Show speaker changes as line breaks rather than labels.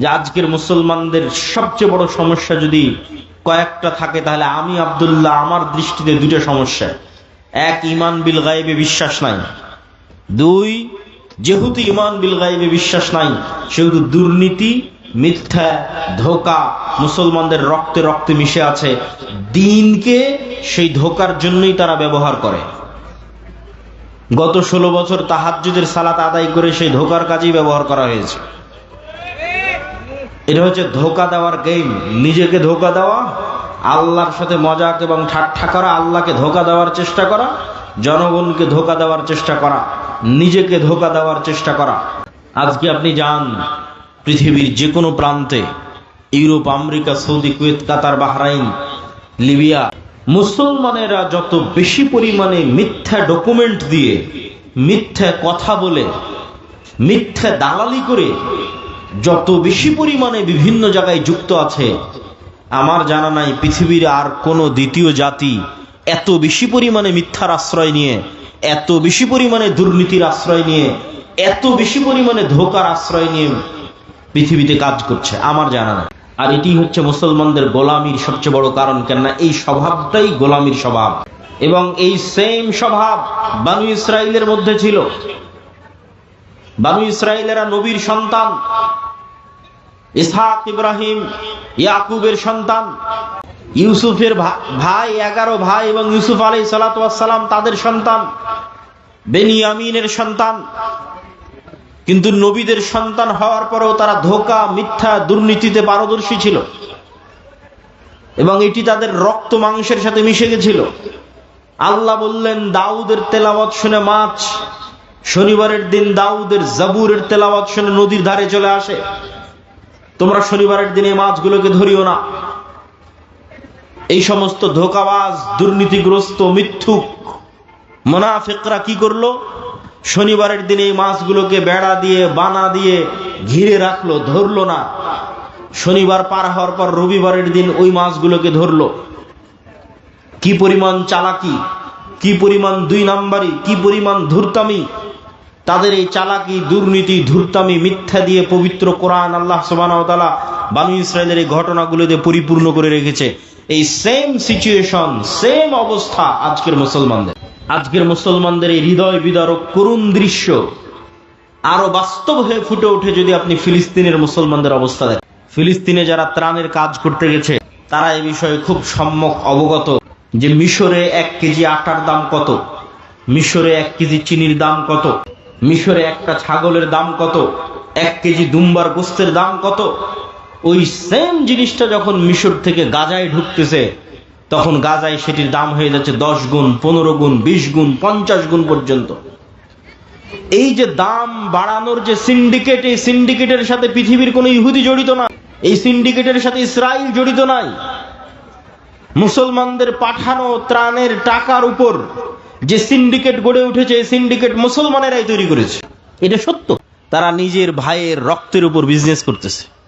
যে আজকের মুসলমানদের সবচেয়ে বড় সমস্যা যদি কয়েকটা থাকে, তাহলে আমি আবদুল্লাহ আমার দৃষ্টিতে দুটো সমস্যা। এক, ইমান বিল গায়েবে বিশ্বাস নাই। দুই, যেহেতু ইমান বিল গায়েবে বিশ্বাস নাই, সেহেতু দুর্নীতি, মিথ্যা, ধোকা মুসলমানদের রক্তে রক্তে মিশে আছে। দিনকে সেই ধোকার জন্যই তারা ব্যবহার করে। গত ষোলো বছর তাহাজ্জুদের সালাত আদায় করে সেই ধোকার কাজেই ব্যবহার করা হয়েছে। এটা হচ্ছে ধোকা দেওয়ার গেম নিজেকে ধোকা দেওয়া, আল্লাহর সাথে মজাক এবং ঠাট্টা করা, আল্লাহকে ধোকা দেওয়ার চেষ্টা করা, জনগণকে ধোকা দেওয়ার চেষ্টা করা, নিজেকে ধোকা দেওয়ার চেষ্টা করা। আজকে আপনি যান পৃথিবীর যে কোনো প্রান্তে, Europe, America, Saudi, Kuwait, Qatar, Bahrain, Libya, মুসলমানেরা যত বেশি পরিমাণে মিথ্যা ডকুমেন্ট দিয়ে, মিথ্যা কথা বলে, মিথ্যা দালালি করে যত বেশি পরিমাণে বিভিন্ন জায়গায় যুক্ত আছে, আমার জানা নাই পৃথিবীর আর কোনো দ্বিতীয় জাতি এত বেশি পরিমাণে মিথ্যার আশ্রয় নিয়ে, এত বেশি পরিমাণে দুর্নীতির আশ্রয় নিয়ে, এত বেশি পরিমাণে ধোকার আশ্রয় নিয়ে পৃথিবীতে কাজ করছে, আমার জানা নাই। আর এটি হচ্ছে মুসলমানদের গোলামির সবচেয়ে বড় কারণ, কেননা এই স্বভাবটাই গোলামির স্বভাব। এবং এই সেম স্বভাব বানু ইসরায়েলের মধ্যে ছিল। বানু ইসরায়েলেরা নবীর সন্তান ইসহাক ইব্রাহিম, ইয়াকুবের সন্তান, ইউসুফের ভাই, এগারো ভাই এবং ইউসুফ আলাই সালাতাম তাদের সন্তান, বেনিয়ামিনের সন্তান। কিন্তু নবীদের সন্তান হওয়ার পরেও তারা ধোকা, মিথ্যা দুর্নীতিতে পারদর্শী ছিল এবং এটি তাদের রক্ত মাংসের সাথে মিশে গেছিল। আল্লাহ বললেন, দাউদের তেলাওয়াত শুনে মাছ, শনিবারের দিন দাউদের জাবুরের তেলাওয়াত শুনে নদীর ধারে চলে আসে। তোমরা শনিবারের দিনে মাছগুলোকে ধরিও না। এই সমস্ত ধোকাবাজ, দুর্নীতিগ্রস্ত, মিথ্যুক মোনাফেকরা কি করল? শনিবারের দিনে এই মাছগুলোকে বেড়া দিয়ে, বানা দিয়ে ঘিরে রাখল, ধরলো না। শনিবার পার হওয়ার পর রবিবারের দিন ওই মাছগুলোকে ধরলো। কি পরিমাণ চালাকি, কি পরিমাণ দুই নাম্বারি, কি পরিমাণ ধূর্তামি তাদের এই চালাকি, দুর্নীতি, ধূর্তামি, মিথ্যা দিয়ে পবিত্র কোরআন আল্লাহ সুবাহ বানু ইসরায়েলের এই ঘটনাগুলো দিয়ে পরিপূর্ণ করে রেখেছে। এই সেম সিচুয়েশন সেম অবস্থা আজকের মুসলমানদের। আজকের মুসলমানদের এই হৃদয় বিদারক করুণ দৃশ্য আরও বাস্তব হয়ে ফুটে ওঠে যদি আপনি ফিলিস্তিনের মুসলমানদের অবস্থা দেখেন। ফিলিস্তিনে যারা ত্রাণের কাজ করতে গেছে, তারা এই বিষয়ে খুব সম্যক অবগত যে মিশরে এক কেজি আটার দাম কত? মিশরে এক কেজি চিনির দাম কত? মিশরে একটা ছাগলের দাম কত? এক কেজি দুম্বার গোস্তের দাম কত? ওই সেম জিনিসটা যখন মিশর থেকে গাজায় ঢুকতেছে, তখন গাজায় সেটির দাম হয়ে যাচ্ছে দশ গুণ, পনেরো গুণ, বিশ গুণ, পঞ্চাশ গুণ পর্যন্ত। এই যে দাম বাড়ানোর যে সিন্ডিকেট এই সিন্ডিকেটের সাথে পৃথিবীর কোনো ইহুদি জড়িত না। এই সিন্ডিকেটের সাথে ইসরায়েল জড়িত নাই। মুসলমানদের পাঠানো ত্রাণের টাকার উপর যে সিন্ডিকেট গড়ে উঠেছে, এই সিন্ডিকেট মুসলমানেরাই তৈরি করেছে। এটা সত্য। তারা নিজের ভাইয়ের রক্তের উপর বিজনেস করতেছে।